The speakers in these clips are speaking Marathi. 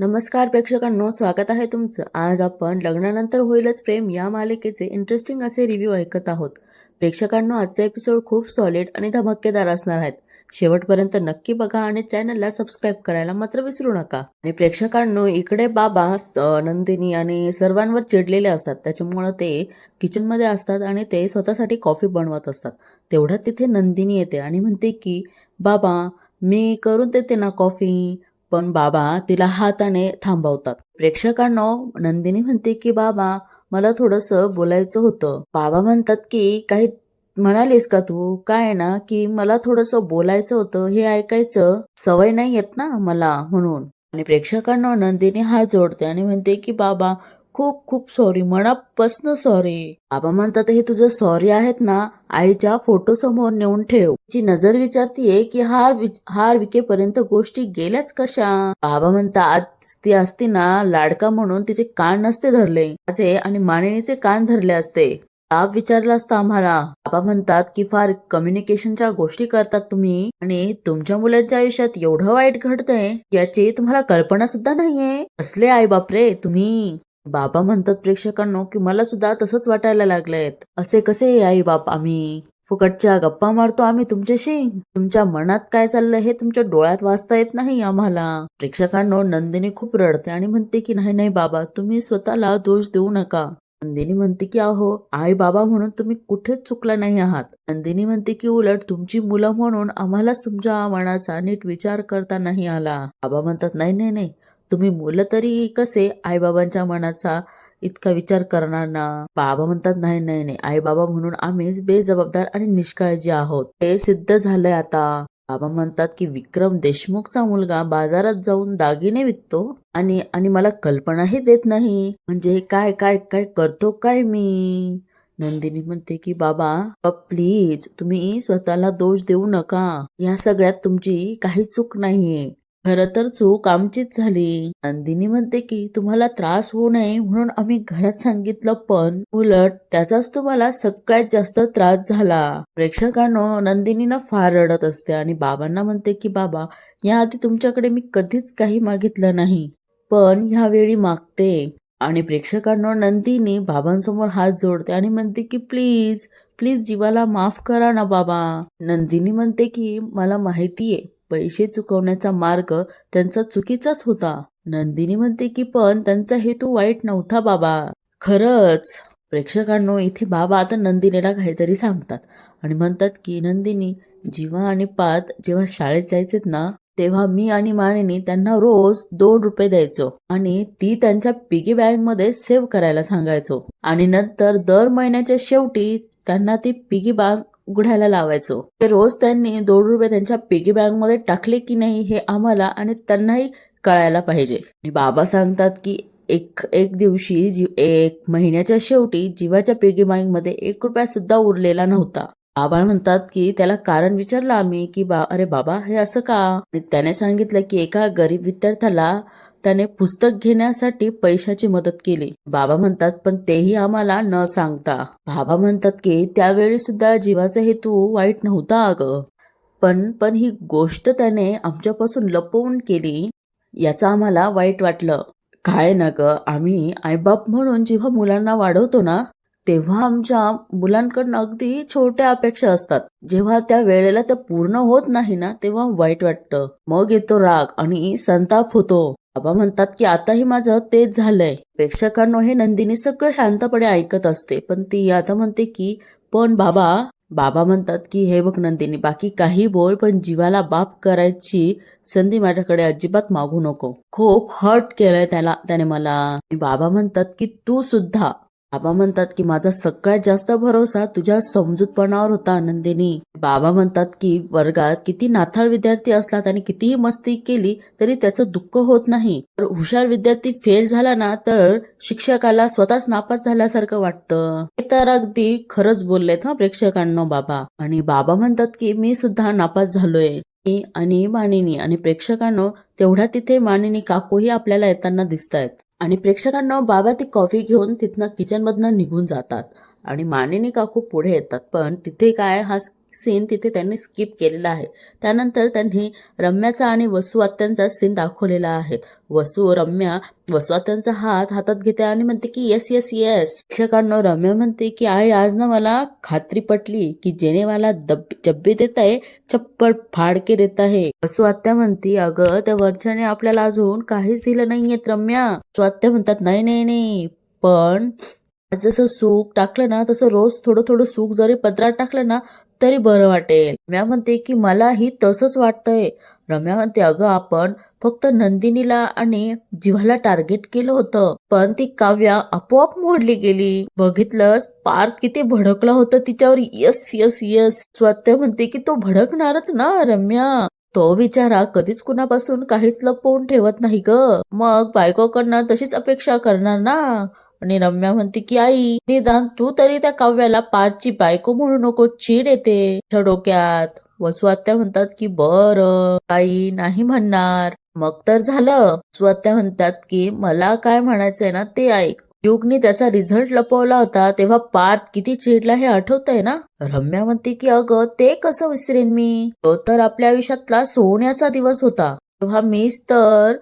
नमस्कार प्रेक्षकांनो स्वागत आहे तुमचं. आज आपण लग्नानंतर होईलच प्रेम या मालिकेचे इंटरेस्टिंग असे रिव्ह्यू ऐकत आहोत. प्रेक्षकांनो आजचा एपिसोड खूप सॉलिड आणि धमाकेदार असणार आहेत शेवटपर्यंत नक्की बघा आणि चॅनलला सबस्क्राईब करायला मात्र विसरू नका. आणि प्रेक्षकांनो इकडे बाबा नंदिनी आणि सर्वांवर चिडलेले असतात. त्याच्यामुळं ते किचनमध्ये असतात आणि ते स्वतःसाठी कॉफी बनवत असतात. तेवढ्यात तिथे नंदिनी येते आणि म्हणते की बाबा मी करून देते ना कॉफी पण बाबा तिला हाताने थांबवतात. प्रेक्षकांनो नंदिनी म्हणते की बाबा मला थोडंसं बोलायचं होतं. बाबा म्हणतात की काही म्हणालीस का तू? काय ना की मला थोडंसं बोलायचं होतं हे ऐकायचं सवय नाही येत ना मला म्हणून. आणि प्रेक्षकांना नंदिनी हात जोडते आणि म्हणते की बाबा खूप खूप सॉरी मनापासनं सॉरी बाबा म्हणतात हे तुझं सॉरी आहेत ना आईच्या फोटो समोर नेऊन ठेव. तिची नजर विचारतीये की हार विच- हार विकेपर्यंत गोष्टी गेल्याच कशा? बाबा म्हणतात ती असती ना लाडका म्हणून तिचे कान नसते धरले. माझे आणि मानिनीचे कान धरले असते. बाप विचारला असता आम्हाला. बाबा म्हणतात की फार कम्युनिकेशनच्या गोष्टी करतात तुम्ही आणि तुमच्या मुलांच्या आयुष्यात एवढं वाईट घडतंय याची तुम्हाला कल्पना सुद्धा नाहीये. असले आई बापरे तुम्ही? बाबा म्हणतात प्रेक्षकांनो की मला सुद्धा तसंच वाटायला लागलंयत असे कसे आई बाप आम्ही? फुकटच्या गप्पा मारतो आम्ही तुमच्याशी? तुमच्या मनात काय चाललंय हे तुमच्या डोळ्यात वाचता येत नाही आम्हाला. प्रेक्षकांनो नंदिनी खूप रडते आणि म्हणते की नाही नाही बाबा तुम्ही स्वतःला दोष देऊ नका. नंदिनी म्हणते की अहो आई बाबा म्हणून तुम्ही कुठेच चुकला नाही आहात. नंदिनी म्हणते की उलट तुमची मुलं म्हणून आम्हालाच तुमच्या मनाचा नीट विचार करता नाही आला. बाबा म्हणतात नाही नाही नाही. तुम्ही मुलं तरी कसे आईबाबांच्या मनाचा इतका विचार करणार ना? बाबा म्हणतात नाही नाही नाही. आई बाबा म्हणून आम्हीच बेजबाबदार आणि निष्काळजी आहोत. हे सिद्ध झालंय आता. बाबा म्हणतात की विक्रम देशमुखचा मुलगा बाजारात जाऊन दागिने विकतो आणि आणि मला कल्पनाही देत नाही. म्हणजे काय काय काय करतो काय मी? नंदिनी म्हणते की बाबा प्लीज तुम्ही स्वतःला दोष देऊ नका. या सगळ्यात तुमची काही चूक नाहीये. खरं तर चूक आमचीच झाली. नंदिनी म्हणते की तुम्हाला त्रास होऊ नये म्हणून आम्ही घरात सांगितलं पण उलट त्याचाच तुम्हाला सगळ्यात जास्त त्रास झाला. प्रेक्षकांनो नंदिनीनं फार रडत असते आणि बाबांना म्हणते की बाबा याआधी तुमच्याकडे मी कधीच काही मागितलं नाही पण ह्यावेळी मागते. आणि प्रेक्षकांनो नंदिनी बाबांसमोर हात जोडते आणि म्हणते की प्लीज प्लीज जीवाला माफ करा ना बाबा. नंदिनी म्हणते की मला माहितीये पैसे चुकवण्याचा मार्ग त्यांचा चुकीचाच होता. नंदिनी म्हणते की पण त्यांचा हेतू वाईट नव्हता बाबा. खरंच. प्रेक्षकांनो इथे बाबा आता नंदिनीला काहीतरी सांगतात आणि म्हणतात की नंदिनी जीवा आणि पात जेव्हा शाळेत जायचेत ना तेव्हा मी आणि मानिनी त्यांना रोज दोन रुपये द्यायचो आणि ती त्यांच्या पिगी बँकमध्ये सेव्ह करायला सांगायचो. आणि नंतर दर महिन्याच्या शेवटी त्यांना ती पिगी बँक उघडायला लावायचो. ते रोज त्यांनी दोन रुपये त्यांच्या पिगी बँकमध्ये टाकले की नाही हे आम्हाला आणि त्यांनाही कळायला पाहिजे. आणि बाबा सांगतात की एक एक दिवशी जी एक महिन्याच्या शेवटी जीवाच्या पिगी बँकमध्ये एक रुपया सुद्धा उरलेला नव्हता. बाबा म्हणतात की त्याला कारण विचारलं आम्ही की बा अरे बाबा हे असं का? त्याने सांगितलं की एका गरीब विद्यार्थ्याला त्याने पुस्तक घेण्यासाठी पैशाची मदत केली. बाबा म्हणतात पण तेही आम्हाला न सांगता. बाबा म्हणतात की त्यावेळी सुद्धा जीवाचा हेतू वाईट नव्हता अगं. पण पण ही गोष्ट त्याने आमच्यापासून लपवून केली याचं आम्हाला वाईट वाटलं. काय ना ग आम्ही आईबाप म्हणून जेव्हा मुलांना वाढवतो ना तेव्हा आमच्या मुलांकडनं अगदी छोट्या अपेक्षा असतात. जेव्हा त्या वेळेला त्या पूर्ण होत नाही ना तेव्हा वाईट वाटतं. मग येतो राग आणि संताप होतो. बाबा म्हणतात की आताही माझं तेच झालंय. प्रेक्षकांनो हे नंदिनी सगळं शांतपणे ऐकत असते. पण ती आता म्हणते की पण बाबा बाबा म्हणतात की हे बघ नंदिनी बाकी काही बोल पण जीवाला बाप करायची संधी माझ्याकडे अजिबात मागू नको. खूप हर्ट केलंय त्याला त्याने मला. बाबा म्हणतात की तू सुद्धा बाबा म्हणतात की माझा सगळ्यात जास्त भरोसा तुझ्या समजूतपणावर होता आनंदिनी बाबा म्हणतात की वर्गात किती नाथाळ विद्यार्थी असलात आणि कितीही मस्ती केली तरी त्याचं दुःख होत नाही. तर हुशार विद्यार्थी फेल झाला ना तर शिक्षकाला स्वतःच नापास झाल्यासारखं वाटतं. हे तर अगदी खरंच बोललेत हा प्रेक्षकांनो बाबा. आणि बाबा म्हणतात की मी सुद्धा नापास झालोय. आणि मानिनी आणि प्रेक्षकांनो तेवढ्या तिथे मानिनी काकूही आपल्याला येताना दिसत आहेत आणि प्रेक्षकांना बाबा ती कॉफी घेऊन तिथनं किचनमधनं निघून जातात. आणि मानिनी काकू पुढे येतात. पण तिथे काय हा सीन तिथे त्यांनी स्किप केलेला आहे. त्यानंतर त्यांनी रम्याचा आणि वसुआत्यांचा सीन दाखवलेला आहे. वसू रम्या वसुआत्यांचा हात हातात घेते आणि म्हणते की येस येस येस शिक्षकांना रम्या म्हणते की आई आज ना मला खात्री पटली की जेने मला दब जब्बी देत आहे चप्पल फाडके देत आहे. वसुआत्या आत्या अगं त्या वर्षाने आपल्याला अजून काहीच दिलं नाहीये रम्या. वसू म्हणतात नाही नाही नाही पण जसं सूप टाकलं ना तसं रोज थोडं थोडं सूप जरी पदरात टाकलं ना तरी बरं वाटेल. रम्या म्हणते की मलाही तसंच वाटतंय. रम्या म्हणते अगं आपण फक्त नंदिनीला आणि जीवाला टार्गेट केलं होतं पण ती काव्या आपोआप मोडली गेली. बघितलंस पार्थ किती भडकला होतं तिच्यावर. यस यस यस स्वतः म्हणते की तो भडकणारच ना रम्या. तो बिचारा कधीच कुणापासून काहीच लपवून ठेवत नाही ग. मग बायकोकडनं तशीच अपेक्षा करणार ना? आणि रम्या म्हणते की आई निदान तू तरी त्या काव्याला पारची बायको म्हणू नको चीड येते डोक्यात. वसुआत्या म्हणतात की बर आई नाही म्हणणार. मग तर झालं. वसुआत्या म्हणतात की मला काय म्हणायचंय ना ते ऐक. युगनी त्याचा रिझल्ट लपवला होता तेव्हा पार्थ किती चिडला हे आठवतंय ना? रम्या म्हणते की अगं ते कसं विसरेन मी? तो तर आपल्या आयुष्यातला सोन्याचा दिवस होता. तेव्हा मीच तर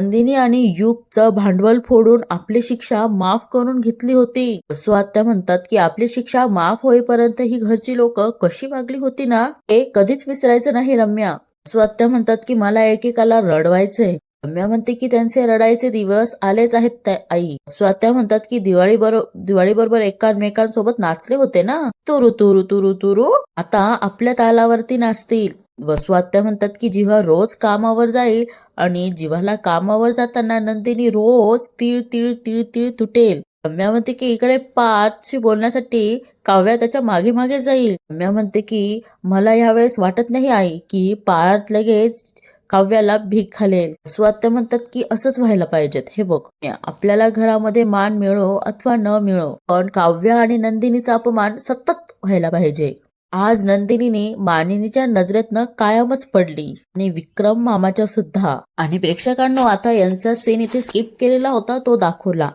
नंदिनी आणि युगचं भांडवल फोडून आपली शिक्षा माफ करून घेतली होती. असो म्हणतात की आपली शिक्षा माफ होईपर्यंत ही घरची लोक कशी वागली होती ना हे कधीच विसरायचं नाही रम्या. स्वात्या म्हणतात की मला एकेकाला रडवायचंय. रम्या म्हणते की त्यांचे रडायचे दिवस आलेच आहेत आई. स्वात्या म्हणतात की दिवाळी बरोबर दिवाळी बरोबर एकामेकांसोबत नाचले होते ना. तुरु तुरु तुरु तुरु आता आपल्या तालावरती नाचतील. वसुआत्या म्हणतात की जेव्हा रोज कामावर जाईल आणि जीवाला कामावर जाताना नंदिनी रोज तीळ तीळ तीळ तीळ तुटेल. रम्या म्हणते की इकडे पाचशी बोलण्यासाठी काव्या त्याच्यामागे मागे जाईल. रम्या म्हणते की मला यावेळेस वाटत नाही आई की पार्थ लगेच काव्याला भीक खालेल. वसुआत्या म्हणतात की असंच व्हायला पाहिजेत. हे बघ आपल्याला घरामध्ये मान मिळो अथवा न मिळो पण काव्य आणि नंदिनीचा अपमान सतत व्हायला पाहिजे. आज नंदिनीने मानिनीच्या नजरेतनं कायमच पडली. आणि विक्रम मामाच्या सुद्धा. आणि प्रेक्षकांनो आता यांचा सीन इथे स्किप केलेला होता तो दाखवला.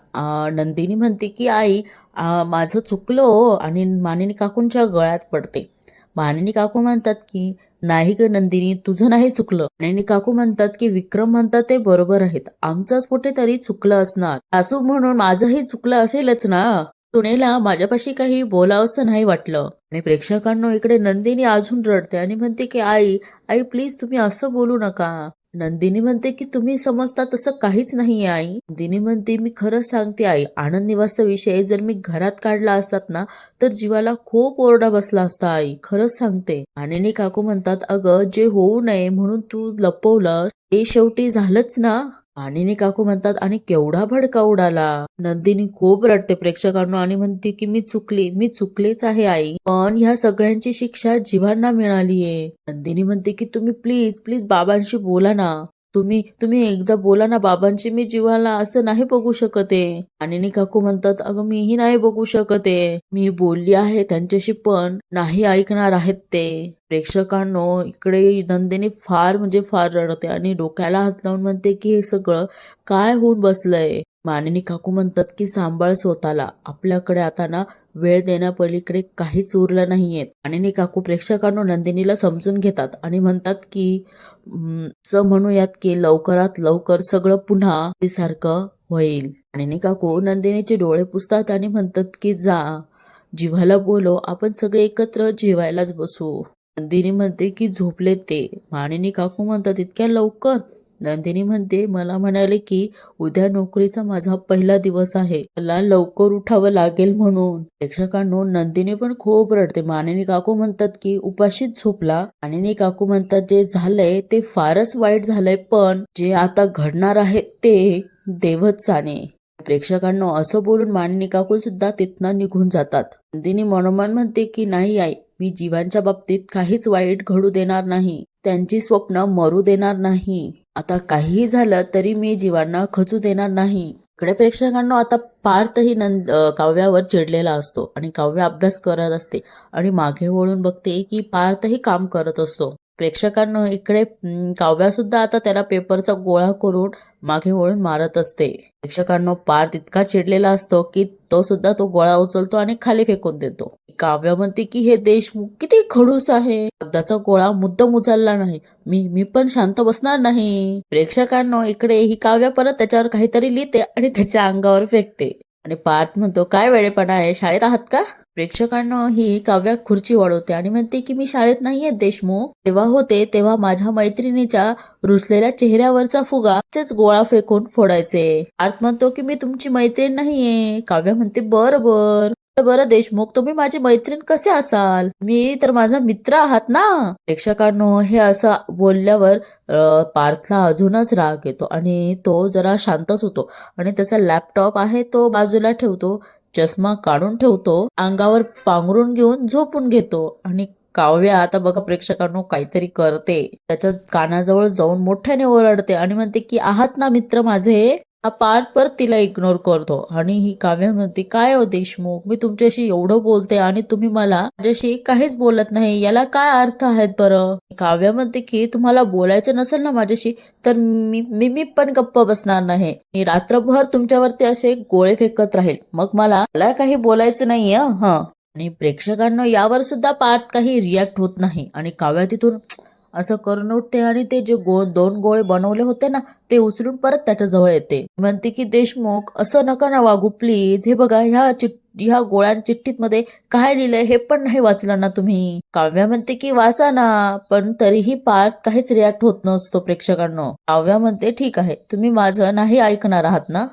नंदिनी म्हणते की आई माझं चुकलो हो, आणि मानिनी काकूंच्या गळ्यात पडते. मानिनी काकू म्हणतात की नाही ग नंदिनी तुझं नाही चुकलं. मानिनी काकू म्हणतात की विक्रम म्हणतात ते बरोबर आहेत. आमचंच कुठेतरी चुकलं असणार. सासू म्हणून माझंही चुकलं असेलच ना. सुनेला माझ्यापाशी काही बोलावंसं नाही वाटलं. आणि प्रेक्षकांनो इकडे नंदिनी अजून रडते आणि म्हणते की आई आई प्लीज तुम्ही असं बोलू नका. नंदिनी म्हणते की तुम्ही समजता तसं काहीच नाहीये आई. नंदिनी म्हणते मी खरंच सांगते आई आनंद निवासचा विषय जर मी घरात काढला असतात ना तर जीवाला खूप ओरडा बसला असता आई. खरंच सांगते. आणि काकू म्हणतात अगं जे होऊ नये म्हणून तू लपवलं ते शेवटी झालंच ना. आणि काकू म्हणतात आणि केवढा भडका उडाला. नंदिनी खूप रडते प्रेक्षकांना आणि म्हणते की मी चुकली मी चुकलेच आहे आई. पण ह्या सगळ्यांची शिक्षा जीवांना मिळालीये. नंदिनी म्हणते की तुम्ही प्लीज प्लीज बाबांशी बोला ना. तुम्ही तुम्ही एकदा बोला ना बाबांची मी जीवाला असं नाही बघू शकते. आणि काकू म्हणतात अगं मीही नाही बघू शकत. आहे मी बोलली आहे त्यांच्याशी पण नाही ऐकणार आहेत ते. प्रेक्षकांनो इकडे नंदिनी फार म्हणजे फार रडते आणि डोक्याला हात लावून म्हणते की हे सगळं काय होऊन बसलंय? मानिनी काकू म्हणतात की सांभाळ स्वतःला. आपल्याकडे आता ना वेळ देण्यापलीकडे काहीच उरलं नाहीये मानिनी काकू प्रेक्षकांनो नंदिनीला समजून घेतात आणि म्हणतात की असं स म्हणूयात की लवकरात लवकर सगळं पुन्हा सारखं होईल. मानिनी काकू नंदिनीचे डोळे पुसतात आणि म्हणतात की जा जिवाला बोलो आपण सगळे एकत्र जेवायलाच बसू. नंदिनी म्हणते की झोपले ते. मानिनी काकू म्हणतात इतक्या लवकर? नंदिनी म्हणते मला म्हणाले की उद्या नोकरीचा माझा पहिला दिवस आहे. मला लवकर उठावं लागेल म्हणून. प्रेक्षकांनो नंदिनी पण खूप रडते. मानिनी काकू म्हणतात की उपाशीच झोपला. मानिनी काकू म्हणतात जे झालंय ते फारच वाईट झालंय पण जे आता घडणार आहे ते देवच जाणे. प्रेक्षकांनो असं बोलून मानिनी काकू सुद्धा तिथनं निघून जातात. नंदिनी मनोमन म्हणते की नाही आई मी जीवांच्या बाबतीत काहीच वाईट घडू देणार नाही. त्यांची स्वप्न मरू देणार नाही. आता काहीही झालं तरी मी जीवांना खचू देणार नाही. इकडे प्रेक्षकांना आता पार्थही नंद काव्यावर चिडलेला असतो आणि काव्य अभ्यास करत असते आणि मागे वळून बघते की पार्थही काम करत असतो. प्रेक्षकांना इकडे काव्यासुद्धा काव्या सुद्धा आता त्याला पेपरचा गोळा करून मागे वळून मारत असते. प्रेक्षकांना पार्थ इतका चिडलेला असतो की तो सुद्धा तो गोळा उचलतो आणि खाली फेकून देतो. काव्या म्हणते की हे देशमुख किती खडूस आहे. कागदाचा गोळा मुद्दम उचलला नाही. मी मी पण शांत बसणार नाही. प्रेक्षकांनो इकडे ही काव्या परत त्याच्यावर काहीतरी लिहिते आणि त्याच्या अंगावर फेकते. आणि पार्थ म्हणतो काय वेळेपणा आहे. शाळेत आहात का? प्रेक्षकांना ही काव्या खुर्ची वाढवते आणि म्हणते की मी शाळेत नाहीये देशमुख तेव्हा होते तेव्हा माझ्या मैत्रिणीच्या रुसलेल्या चेहऱ्यावरचा फुगा तेच गोळा फेकून फोडायचे. पार्थ म्हणतो की मी तुमची मैत्रीण नाहीये. काव्या म्हणते बर बर. बरं देशमुख तुम्ही माझी मैत्रीण कसे असाल? मी तर माझा मित्र आहात ना? प्रेक्षकांनो हे असं बोलल्यावर पार्थला अजूनच राग येतो आणि तो जरा शांतच होतो आणि त्याचा लॅपटॉप आहे तो बाजूला ठेवतो चष्मा काढून ठेवतो अंगावर पांघरून घेऊन झोपून घेतो आणि काव्या आता बघा प्रेक्षकांनो काहीतरी करते. त्याच्या कानाजवळ जाऊन मोठ्याने ओरडते आणि म्हणते की आहात ना मित्र माझे? हा पार्थ परत तिला इग्नोर करतो. आणि ही काव्या म्हणते काय हो देशमुख मी तुमच्याशी एवढं बोलते आणि तुम्ही मला माझ्याशी काहीच बोलत नाही. याला काय अर्थ आहेत बरं? काव्या म्हणते की तुम्हाला बोलायचं नसेल ना माझ्याशी तर मी मी मी पण गप्प बसणार नाही. मी रात्रभर तुमच्यावरती असे गोळे फेकत राहील. मग मला मला काही बोलायचं नाहीये हं. आणि प्रेक्षकांना यावर सुद्धा पार्थ काही रिॲक्ट होत नाही. आणि काव्या तिथून असं करून उठते आणि ते जे गो दोन गोळे बनवले होते ना ते उचलून परत त्याच्याजवळ येते. म्हणते की देशमुख असं नका ना वागू प्लीज हे बघा ह्या चिट ह्या गोळ्या चिठ्ठीत मध्ये काय लिहिलंय हे पण नाही वाचलं ना तुम्ही. काव्या म्हणते की वाचा ना पण तरीही पार्थ काहीच रिॲक्ट होत नसतो प्रेक्षकांना. काव्या म्हणते ठीक आहे तुम्ही माझं नाही ऐकणार आहात ना?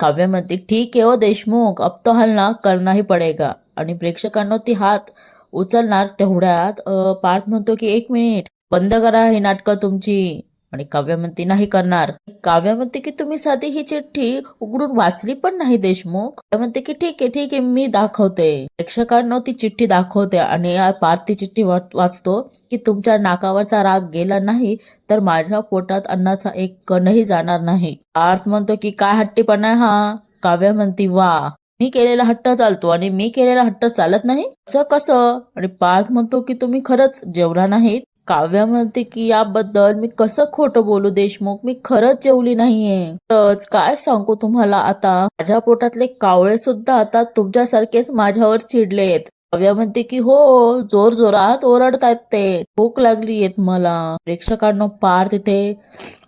काव्या म्हणते ठीक आहे ओ देशमुख अब तो हलना करणाही पडेगा. आणि प्रेक्षकांना ती हात उचलणार तेवढ्यात पार्थ म्हणतो की एक मिनिट बंद करा ही नाटकं तुमची आणि काव्या नाही करणार. काव्या म्हणते की तुम्ही साधी ही चिठ्ठी उघडून वाचली पण नाही देशमुख? म्हणते की ठीक आहे ठीक आहे मी दाखवते. प्रेक्षकांनो ती चिठ्ठी दाखवते आणि पार पार्थ ती चिठ्ठी वाचतो की तुमच्या नाकावरचा राग गेला नाही तर माझ्या पोटात अन्नाचा एक कणही जाणार नाही. पार्थ म्हणतो की काय हट्टीपणा हा? काव्या म्हणती वा मी केलेला हट्ट चालतो आणि मी केलेला हट्ट चालत नाही? असं कसं? आणि पार्थ म्हणतो की तुम्ही खरंच जेवला नाहीत काव्या म्हणते की याबद्दल मी कसं खोटं बोलू देशमुख? मी खरंच जेवली नाहीये. खरंच काय सांगू तुम्हाला आता? माझ्या पोटातले कावळे सुद्धा आता तुमच्यासारखेच माझ्यावर चिडलेत. काव्या म्हणते की हो जोर जोरात ओरडतायत ते. भूक लागलीयेत मला. प्रेक्षकांना पार तिथे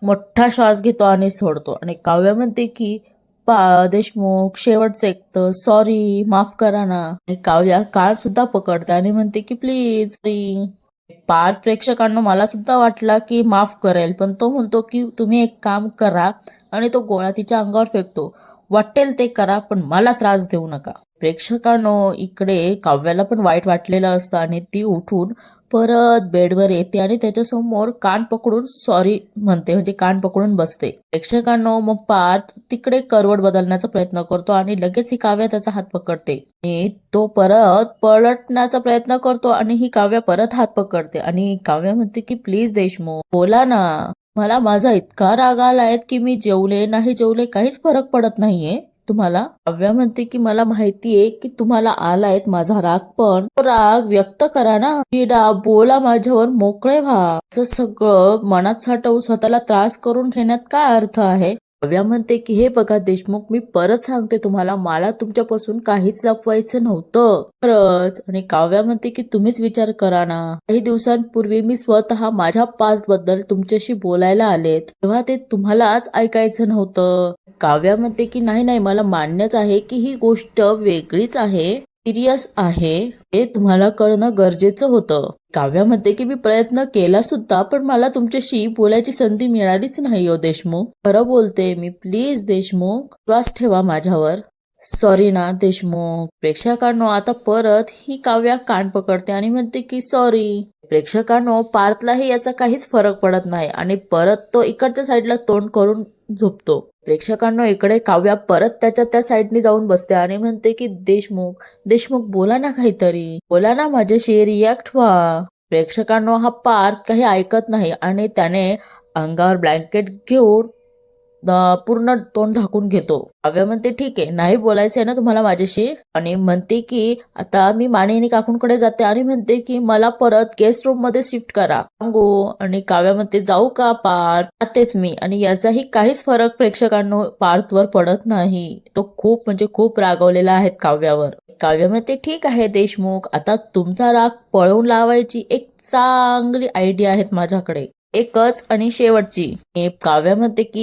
मोठा श्वास घेतो आणि सोडतो. आणि काव्या म्हणते की पा देशमुख शेवटचं तर सॉरी माफ करा ना. काव्या कार सुद्धा पकडते आणि म्हणते की प्लीज पार प्रेक्षकांना मला सुद्धा वाटला की माफ करेल पण तो म्हणतो की तुम्ही एक काम करा आणि तो गोळा तिच्या अंगावर फेकतो. वाटेल ते करा पण मला त्रास देऊ नका. प्रेक्षकांनो इकडे काव्याला पण वाईट वाटलेलं असतं आणि ती उठून परत बेडवर येते आणि त्याच्यासमोर कान पकडून सॉरी म्हणते म्हणजे कान पकडून बसते. प्रेक्षकांनो मग पार्थ तिकडे करवड बदलण्याचा प्रयत्न करतो आणि लगेच ही काव्या त्याचा हात पकडते. आणि तो परत पलटण्याचा प्रयत्न करतो आणि ही काव्या परत हात पकडते. आणि काव्या म्हणते की प्लीज देशमुख बोला ना. मला माझा इतका राग आलाय की मी जेवले नाही जेवले काहीच फरक पडत नाहीये. तुम्हाला. काव्या म्हणते की मला माहितीये की तुम्हाला आलायत माझा राग पण तो राग व्यक्त करा ना. किडा बोला माझ्यावर मोकळे व्हा. असं सगळं मनात साठवून स्वतःला त्रास करून घेण्यात काय अर्थ आहे? काव्या म्हणते की हे बघा देशमुख मी परत सांगते तुम्हाला मला तुमच्यापासून काहीच लपवायचं नव्हतं. खरंच? आणि काव्या म्हणते की तुम्हीच विचार करा ना. काही दिवसांपूर्वी मी स्वतः माझ्या पास्टबद्दल तुमच्याशी बोलायला आलेत. तेव्हा ते तुम्हालाच ऐकायचं नव्हतं. काव्या म्हणते की नाही नाही मला मान्यच आहे की ही गोष्ट वेगळीच आहे. सिरियस आहे हे तुम्हाला कळणं गरजेचं होतं. काव्यामध्ये की मी प्रयत्न केला सुद्धा पण मला तुमच्याशी बोलायची संधी मिळालीच नाही हो देशमुख. खरं बोलते मी प्लीज देशमुख विश्वास ठेवा माझ्यावर. सॉरी ना देशमुख. प्रेक्षकांनो आता परत ही काव्या कान पकडते आणि म्हणते की सॉरी. प्रेक्षकांनो पार्थलाही याचा काहीच फरक पडत नाही आणि परत तो इकडच्या साईडला तोंड करून झोपतो. प्रेक्षकांनो इकडे काव्या परत त्याच्या त्या साईडने जाऊन बसते आणि म्हणते की देशमुख देशमुख बोला ना काहीतरी. बोला ना माझ्याशी रिॲक्ट व्हा. प्रेक्षकांनो हा पार्थ काही ऐकत नाही आणि त्याने अंगावर ब्लँकेट घेऊन पूर्ण तोंड झाकून घेतो. काव्या म्हणते ठीक आहे नाही बोलायचंय ना तुम्हाला माझ्याशी? आणि म्हणते की आता मी मानिनी काकूंकडे जाते आणि म्हणते की मला परत गेस्ट रूममध्ये शिफ्ट करा. सांगू. आणि काव्या म्हणते जाऊ का पार्थ? जातेच मी. आणि याचाही काहीच फरक प्रेक्षकांनो पार्थवर पडत नाही. तो खूप म्हणजे खूप रागवलेला आहे काव्यावर. काव्य म्हणते ठीक आहे देशमुख आता तुमचा राग पळवून लावायची एक चांगली आयडिया आहे माझ्याकडे. एकच आणि शेवटची. काव्यामध्ये काव्य म्हणते की